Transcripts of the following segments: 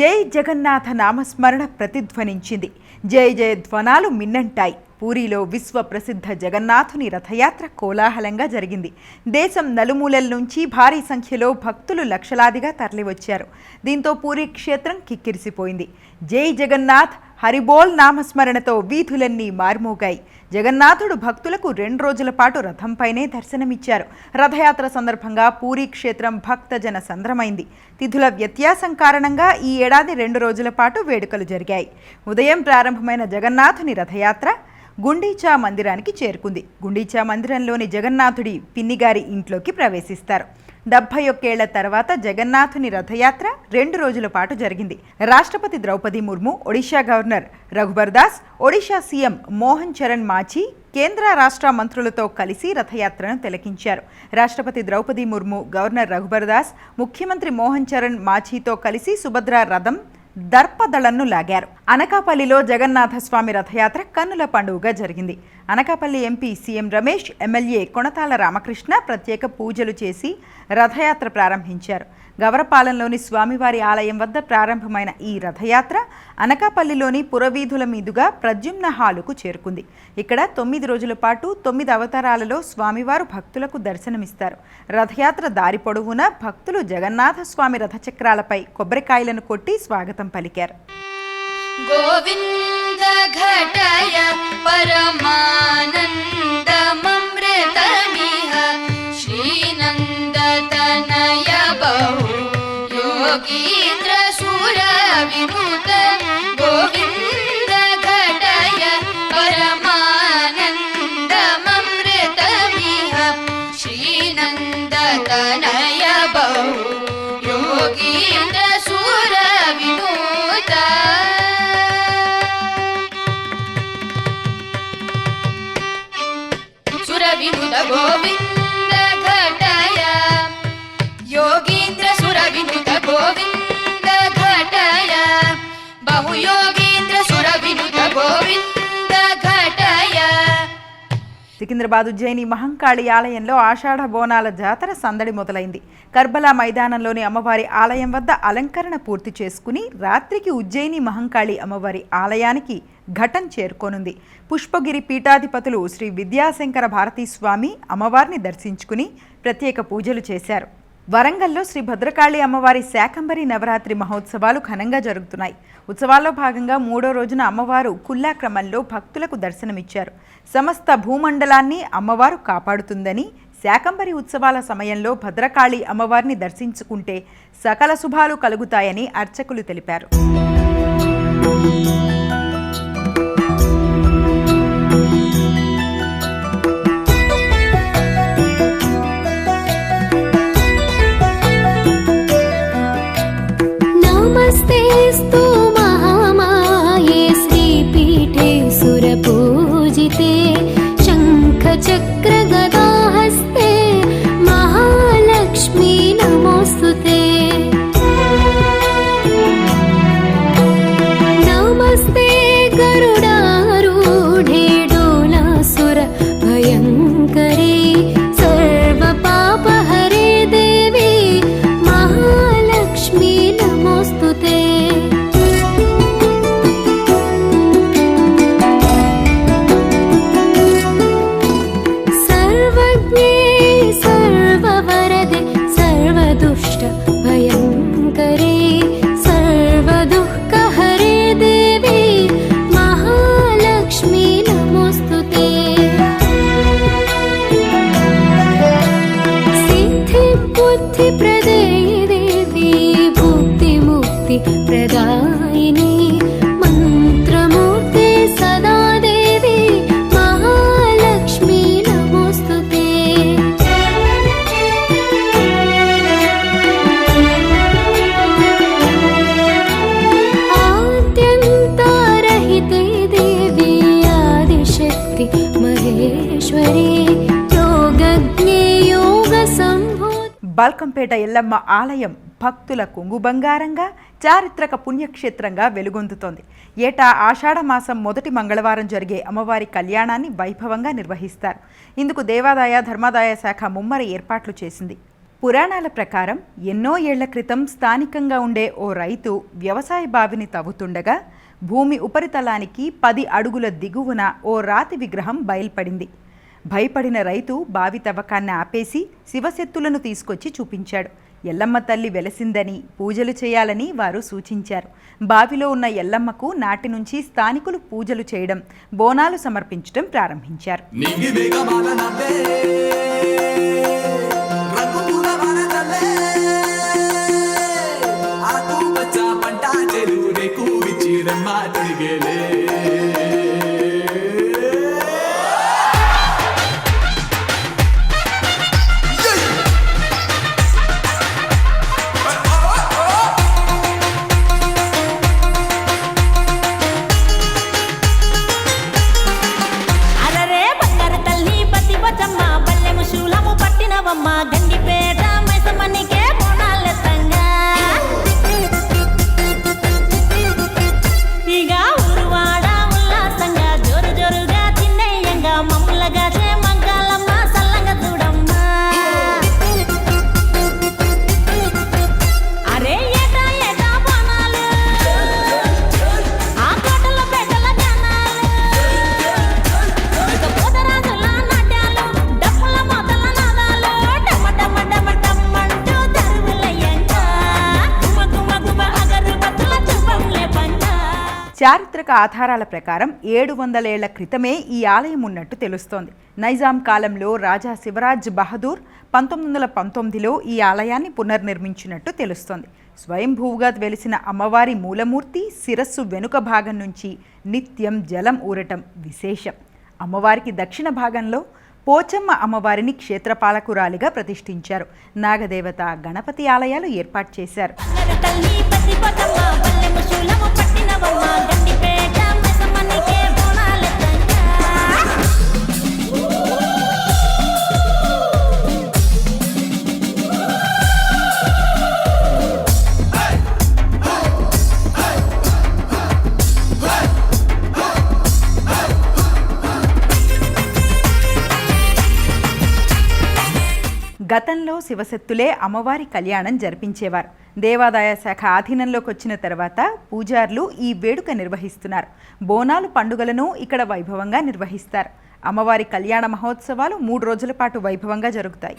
జై జగన్నాథ నామస్మరణ ప్రతిధ్వనించింది. జై జయ ధ్వనాలు మిన్నంటాయి. పూరిలో విశ్వ ప్రసిద్ధ జగన్నాథుని రథయాత్ర కోలాహలంగా జరిగింది. దేశం నలుమూలల నుంచి భారీ సంఖ్యలో భక్తులు లక్షలాదిగా తరలివచ్చారు. దీంతో పూరి క్షేత్రం కిక్కిరిసిపోయింది. జై జగన్నాథ్ హరిబోల్ నామస్మరణతో వీధులన్నీ మారుమోగాయి. జగన్నాథుడు భక్తులకు రెండు రోజుల పాటు రథంపైనే దర్శనమిచ్చారు. రథయాత్ర సందర్భంగా పూరీ క్షేత్రం భక్తజన సంద్రమైంది. తిథుల వ్యత్యాసం కారణంగా ఈ ఏడాది రెండు రోజుల పాటు వేడుకలు జరిగాయి. ఉదయం ప్రారంభమైన జగన్నాథుని రథయాత్ర గుండీచా మందిరానికి చేరుకుంది. గుండీచా మందిరంలోని జగన్నాథుడి పిన్నిగారి ఇంట్లోకి ప్రవేశిస్తారు. డెబ్బై ఒక్కేళ్ళ తర్వాత జగన్నాథుని రథయాత్ర రెండు రోజుల పాటు జరిగింది. రాష్ట్రపతి ద్రౌపది ముర్ము ఒడిషా గవర్నర్ రఘుబర్ దాస్ ఒడిషా సీఎం మోహన్ చరణ్ మాఛీ కేంద్ర రాష్ట్ర మంత్రులతో కలిసి రథయాత్రను తిలకించారు. రాష్ట్రపతి ద్రౌపది ముర్ము గవర్నర్ రఘుబర్ దాస్ ముఖ్యమంత్రి మోహన్ చరణ్ మాఛీతో కలిసి సుభద్ర రథం దర్పదళన్ను లాగారు. అనకాపల్లిలో జగన్నాథ స్వామి రథయాత్ర కన్నుల పండుగగా జరిగింది. Anakapalli MP CM Ramesh MLA Konathala Ramakrishna ప్రత్యేక పూజలు చేసి రథయాత్ర ప్రారంభించారు. గవరపాలెంలోని స్వామివారి ఆలయం వద్ద ప్రారంభమైన ఈ రథయాత్ర అనకాపల్లిలోని పురవీధుల మీదుగా ప్రద్యుమ్న హాలుకు చేరుకుంది. ఇక్కడ తొమ్మిది రోజుల పాటు తొమ్మిది అవతారాలలో స్వామివారు భక్తులకు దర్శనమిస్తారు. రథయాత్ర దారి పొడవునా భక్తులు జగన్నాథ స్వామి రథచక్రాలపై కొబ్బరికాయలను కొట్టి స్వాగతం పలికారు. గోవింద ఘటయ పరమానంద సికింద్రాబాద్ ఉజ్జయిని మహంకాళి ఆలయంలో ఆషాఢ బోనాల జాతర సందడి మొదలైంది. కర్బలా మైదానంలోని అమ్మవారి ఆలయం వద్ద అలంకరణ పూర్తి చేసుకుని రాత్రికి ఉజ్జయిని మహంకాళి అమ్మవారి ఆలయానికి ఘటం చేరుకోనుంది. పుష్పగిరి పీఠాధిపతులు శ్రీ విద్యాశంకర భారతీ స్వామి అమ్మవారిని దర్శించుకుని ప్రత్యేక పూజలు చేశారు. వరంగల్లో శ్రీ భద్రకాళి అమ్మవారి శాకంబరి నవరాత్రి మహోత్సవాలు ఘనంగా జరుగుతున్నాయి. ఉత్సవాల్లో భాగంగా మూడో రోజున అమ్మవారు కుల్లా క్రమంలో భక్తులకు దర్శనమిచ్చారు. సమస్త భూమండలాన్ని అమ్మవారు కాపాడుతుందని శాకంబరి ఉత్సవాల సమయంలో భద్రకాళి అమ్మవారిని దర్శించుకుంటే సకల శుభాలు కలుగుతాయని అర్చకులు తెలిపారు. బాల్కంపేట ఎల్లమ్మ ఆలయం భక్తుల కుంగు బంగారంగా చారిత్రక పుణ్యక్షేత్రంగా వెలుగొందుతోంది. ఏటా ఆషాఢ మాసం మొదటి మంగళవారం జరిగే అమ్మవారి కళ్యాణాన్ని వైభవంగా నిర్వహిస్తారు. ఇందుకు దేవాదాయ ధర్మాదాయ శాఖ ముమ్మర ఏర్పాట్లు చేసింది. పురాణాల ప్రకారం ఎన్నో ఏళ్ళ క్రితం స్థానికంగా ఉండే ఓ రైతు వ్యవసాయ బావిని తవ్వుతుండగా భూమి ఉపరితలానికి పది అడుగుల దిగువన ఓ రాతి విగ్రహం బయల్పడింది. భయపడిన రైతు బావి తవ్వకాన్ని ఆపేసి శివశక్తులను తీసుకొచ్చి చూపించాడు. ఎల్లమ్మ తల్లి వెలసిందని పూజలు చేయాలని వారు సూచించారు. బావిలో ఉన్న ఎల్లమ్మకు నాటి నుంచి స్థానికులు పూజలు చేయడం బోనాలు సమర్పించడం ప్రారంభించారు. పంట చెరువు రేకు తిరిగేలే. చారిత్రక ఆధారాల ప్రకారం ఏడు వందలేళ్ళ క్రితమే ఈ ఆలయం ఉన్నట్టు తెలుస్తోంది. నైజాం కాలంలో రాజా శివరాజ్ బహదూర్ పంతొమ్మిది వందల పంతొమ్మిదిలో ఈ ఆలయాన్ని పునర్నిర్మించినట్టు తెలుస్తోంది. స్వయంభూగా వెలిసిన అమ్మవారి మూలమూర్తి శిరస్సు వెనుక భాగం నుంచి నిత్యం జలం ఊరటం విశేషం. అమ్మవారికి దక్షిణ భాగంలో పోచమ్మ అమ్మవారిని క్షేత్రపాలకురాలిగా ప్రతిష్ఠించారు. నాగదేవత గణపతి ఆలయాలు ఏర్పాటు చేశారు. శివశక్తులే అమ్మవారి కళ్యాణం జరిపించేవారు. దేవాదాయ శాఖ ఆధీనంలోకి వచ్చిన తర్వాత పూజార్లు ఈ వేడుక నిర్వహిస్తున్నారు. బోనాలు పండుగలను ఇక్కడ వైభవంగా నిర్వహిస్తారు. అమ్మవారి కళ్యాణ మహోత్సవాలు మూడు రోజుల పాటు వైభవంగా జరుగుతాయి.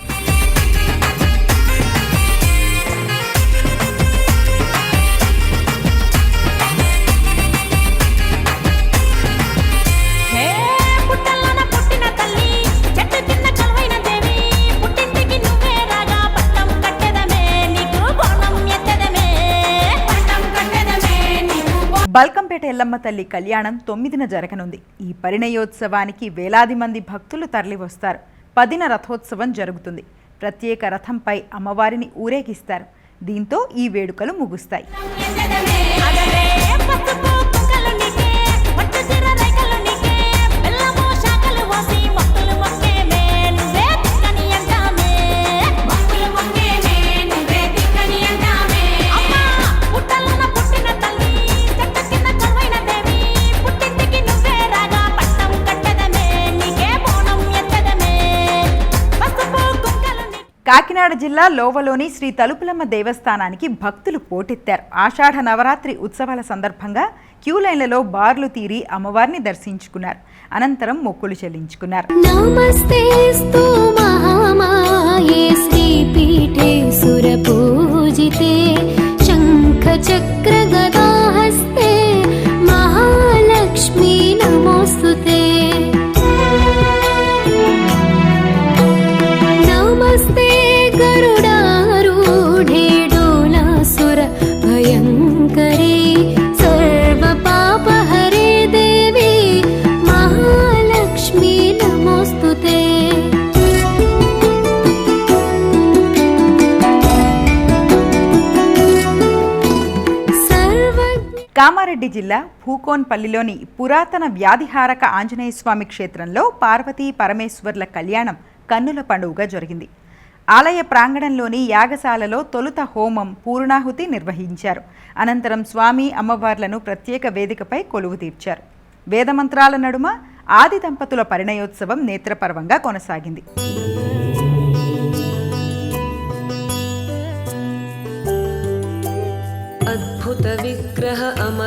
బల్కంపేట ఎల్లమ్మ తల్లి కళ్యాణం తొమ్మిదిన జరగనుంది. ఈ పరిణయోత్సవానికి వేలాది మంది భక్తులు తరలివస్తారు. పదిన రథోత్సవం జరుగుతుంది. ప్రత్యేక రథంపై అమ్మవారిని ఊరేగిస్తారు. దీంతో ఈ వేడుకలు ముగుస్తాయి. కాకినాడ జిల్లా లోవలోని శ్రీ తలుపులమ్మ దేవస్థానానికి భక్తులు పోటెత్తారు. ఆషాఢ నవరాత్రి ఉత్సవాల సందర్భంగా క్యూ లైన్లలో బార్లు తీరి అమ్మవారిని దర్శించుకున్నారు. అనంతరం మొక్కులు చెల్లించుకున్నారు. నమస్తే కామారెడ్డి జిల్లా భూకోన్పల్లిలోని పురాతన వ్యాధిహారక ఆంజనేయస్వామి క్షేత్రంలో పార్వతీ పరమేశ్వర్ల కళ్యాణం కన్నుల పండుగగా జరిగింది. ఆలయ ప్రాంగణంలోని యాగశాలలో తొలుత హోమం పూర్ణాహుతి నిర్వహించారు. అనంతరం స్వామి అమ్మవార్లను ప్రత్యేక వేదికపై కొలువు తీర్చారు. వేదమంత్రాల నడుమ ఆది దంపతుల పరిణయోత్సవం నేత్రపర్వంగా కొనసాగింది. అద్భుత విగ్రహ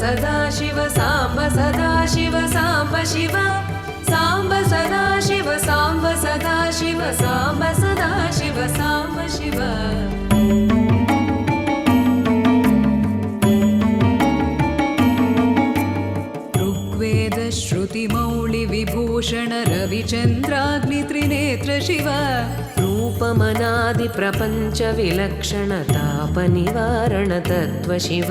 सदा शिव साम्ब सदा शिव साम्ब शिव। साम्ब सदा शिव साम्ब सदा शिव साम्ब सदा शिव साम्ब शिव। ऋग्वेद श्रुतिमौळिविभूषण रविचन्द्राग्नित्रिनेत्र शिव। रूपमनादिप्रपञ्च विलक्षणतापनिवारण तत्त्व शिव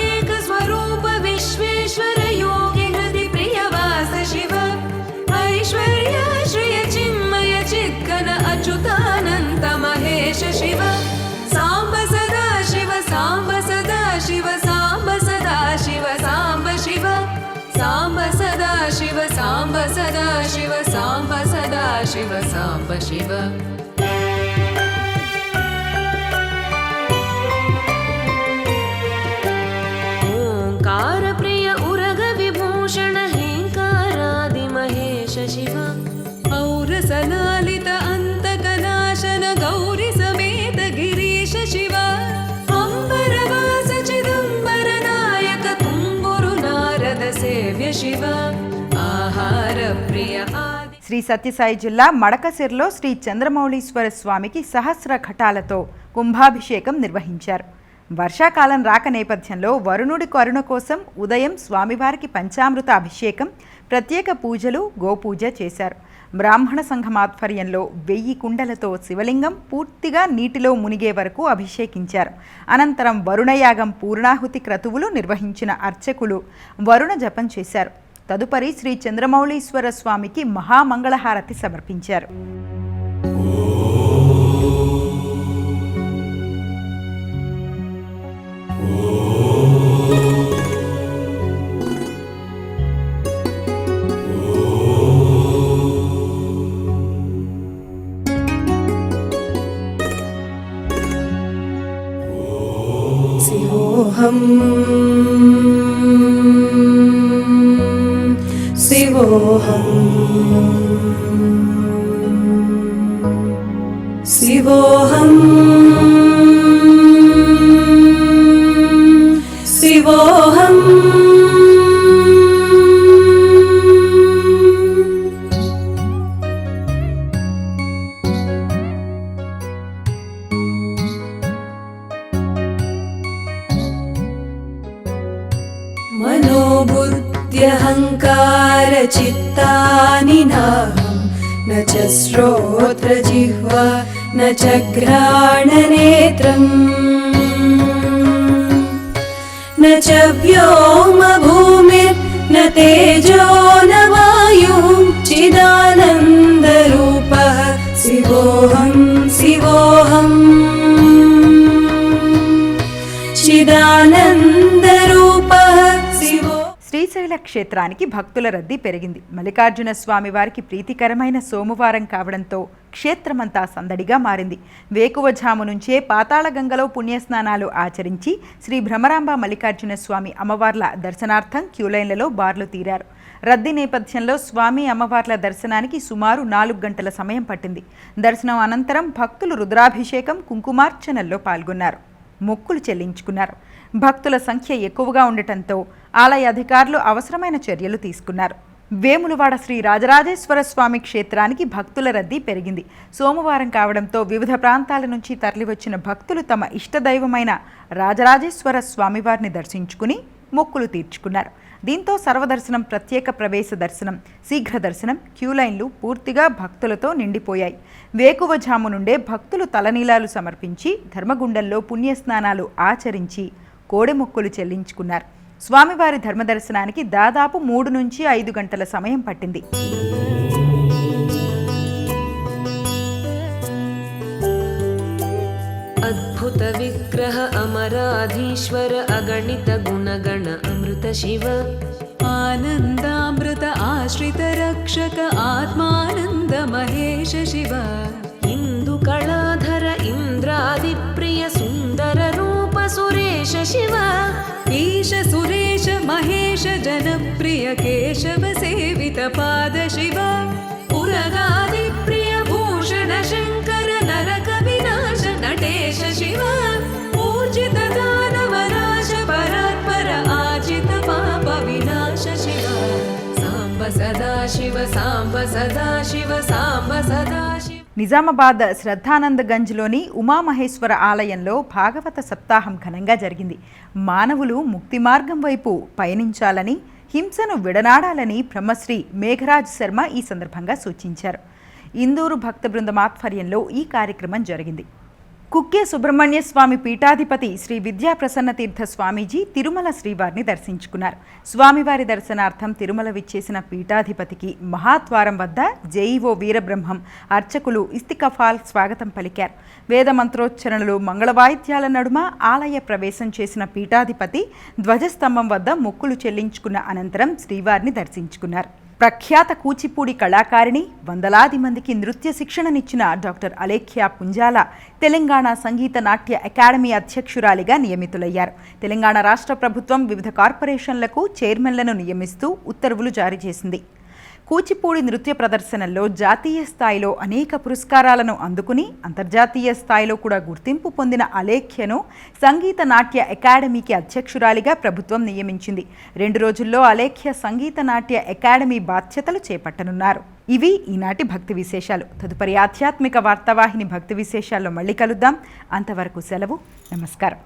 साम्ब सदा शिव साम्ब सदा शिव साम्ब शिव। ओङ्कार प्रिय उरग विभूषण हेङ्कारादिमहेश शिव। औरसलालित अन्तकनाशन गौरि समेत गिरीश शिव। अम्बरवास चिदम्बर नायक तुम्बुरु नारद सेव्य शिव శ్రీ సత్యసాయి జిల్లా మడకసిర్లో శ్రీ చంద్రమౌళీశ్వర స్వామికి సహస్ర ఘటాలతో కుంభాభిషేకం నిర్వహించారు. వర్షాకాలం రాక నేపథ్యంలో వరుణుడి కరుణ కోసం ఉదయం స్వామివారికి పంచామృత అభిషేకం ప్రత్యేక పూజలు గోపూజ చేశారు. బ్రాహ్మణ సంఘం ఆధ్వర్యంలో వెయ్యి కుండలతో శివలింగం పూర్తిగా నీటిలో మునిగే వరకు అభిషేకించారు. అనంతరం వరుణయాగం పూర్ణాహుతి క్రతువులు నిర్వహించిన అర్చకులు వరుణ జపం చేశారు. తదుపరి శ్రీ చంద్రమౌళీశ్వర స్వామికి మహామంగళహారతి సమర్పించారు. vivo न च घ्राणनेत्रम् न च व्योमभूमिर्न तेजो न वायुः चिदानन्दरूपः క్షేత్రానికి భక్తుల రద్దీ పెరిగింది. మల్లికార్జున స్వామి వారికి ప్రీతికరమైన సోమవారం కావడంతో క్షేత్రమంతా సందడిగా మారింది. వేకువఝాము నుంచే పాతాళగంగలో పుణ్యస్నానాలు ఆచరించి శ్రీ భ్రమరాంబ మల్లికార్జున స్వామి అమ్మవార్ల దర్శనార్థం క్యూలైన్లలో బార్లు తీరారు. రద్దీ నేపథ్యంలో స్వామి అమ్మవార్ల దర్శనానికి సుమారు నాలుగు గంటల సమయం పట్టింది. దర్శనం అనంతరం భక్తులు రుద్రాభిషేకం కుంకుమార్చనల్లో పాల్గొన్నారు. మొక్కులు చెల్లించుకున్నారు. భక్తుల సంఖ్య ఎక్కువగా ఉండటంతో ఆలయ అధికారులు అవసరమైన చర్యలు తీసుకున్నారు. వేములవాడ శ్రీ రాజరాజేశ్వర స్వామి క్షేత్రానికి భక్తుల రద్దీ పెరిగింది. సోమవారం కావడంతో వివిధ ప్రాంతాల నుంచి తరలివచ్చిన భక్తులు తమ ఇష్టదైవమైన రాజరాజేశ్వర స్వామివారిని దర్శించుకుని మొక్కులు తీర్చుకున్నారు. దీంతో సర్వదర్శనం ప్రత్యేక ప్రవేశ దర్శనం శీఘ్ర దర్శనం క్యూ లైన్లు పూర్తిగా భక్తులతో నిండిపోయాయి. వేకువజాము నుండే భక్తులు తలనీలాలు సమర్పించి ధర్మగుండంలో పుణ్యస్నానాలు ఆచరించి కోడె మొక్కులు చెల్లించుకున్నారు. స్వామివారి ధర్మదర్శనానికి దాదాపు మూడు నుంచి ఐదు గంటల సమయం పట్టింది. అద్భుత విగ్రహ అమరాధీశ్వర అగణిత గుణగణ అమృత శివ. ఆనందామృత ఆశ్రిత రక్షక ఆత్మానంద మహేష శివ. सुरेश शिव, ईश सुरेश महेश, जनप्रिय केशव सेवित पाद शिव। पुरगादिप्रिय भूषण शङ्कर नरक विनाश नटेश शिव। पूजित दानवराश परात्पर आजित पाप विनाश शिव। साम्ब सदा शिव साम्ब सदा शिव शिव నిజామాబాద్ శ్రద్ధానందగంజ్లోని ఉమామహేశ్వర ఆలయంలో భాగవత సప్తాహం ఘనంగా జరిగింది. మానవులు ముక్తి మార్గం వైపు పయనించాలని హింసను విడనాడాలని బ్రహ్మశ్రీ మేఘరాజ్ శర్మ ఈ సందర్భంగా సూచించారు. ఇందూరు భక్త బృందం ఆధ్వర్యంలో ఈ కార్యక్రమం జరిగింది. కుక్కే సుబ్రహ్మణ్య స్వామి పీఠాధిపతి శ్రీ విద్యాప్రసన్న తీర్థ స్వామీజీ తిరుమల శ్రీవారిని దర్శించుకున్నారు. స్వామివారి దర్శనార్థం తిరుమల విచ్చేసిన పీఠాధిపతికి మహాద్వారం వద్ద జైఓ వీరబ్రహ్మం అర్చకులు ఇస్తికఫాల్ స్వాగతం పలికారు. వేద మంత్రోచ్చరణలు మంగళవాయిద్యాల నడుమ ఆలయ ప్రవేశం చేసిన పీఠాధిపతి ధ్వజస్తంభం వద్ద మొక్కులు చెల్లించుకున్న అనంతరం శ్రీవారిని దర్శించుకున్నారు. ప్రఖ్యాత కూచిపూడి కళాకారిణి వందలాది మందికి నృత్య శిక్షణనిచ్చిన డాక్టర్ అలేఖ్య పుంజాల తెలంగాణ సంగీత నాట్య అకాడమీ అధ్యక్షురాలిగా నియమితులయ్యారు. తెలంగాణ రాష్ట్ర ప్రభుత్వం వివిధ కార్పొరేషన్లకు చైర్మన్లను నియమిస్తూ ఉత్తర్వులు జారీ చేసింది. కూచిపూడి నృత్య ప్రదర్శనల్లో జాతీయ స్థాయిలో అనేక పురస్కారాలను అందుకుని అంతర్జాతీయ స్థాయిలో కూడా గుర్తింపు పొందిన అలేఖ్యను సంగీత నాట్య అకాడమీకి అధ్యక్షురాలిగా ప్రభుత్వం నియమించింది. రెండు రోజుల్లో అలేఖ్య సంగీత నాట్య అకాడమీ బాధ్యతలు చేపట్టనున్నారు. ఇవి ఈనాటి భక్తి విశేషాలు. తదుపరి ఆధ్యాత్మిక వార్తావాహిని భక్తి విశేషాల్లో మళ్ళీ కలుద్దాం. అంతవరకు సెలవు. నమస్కారం.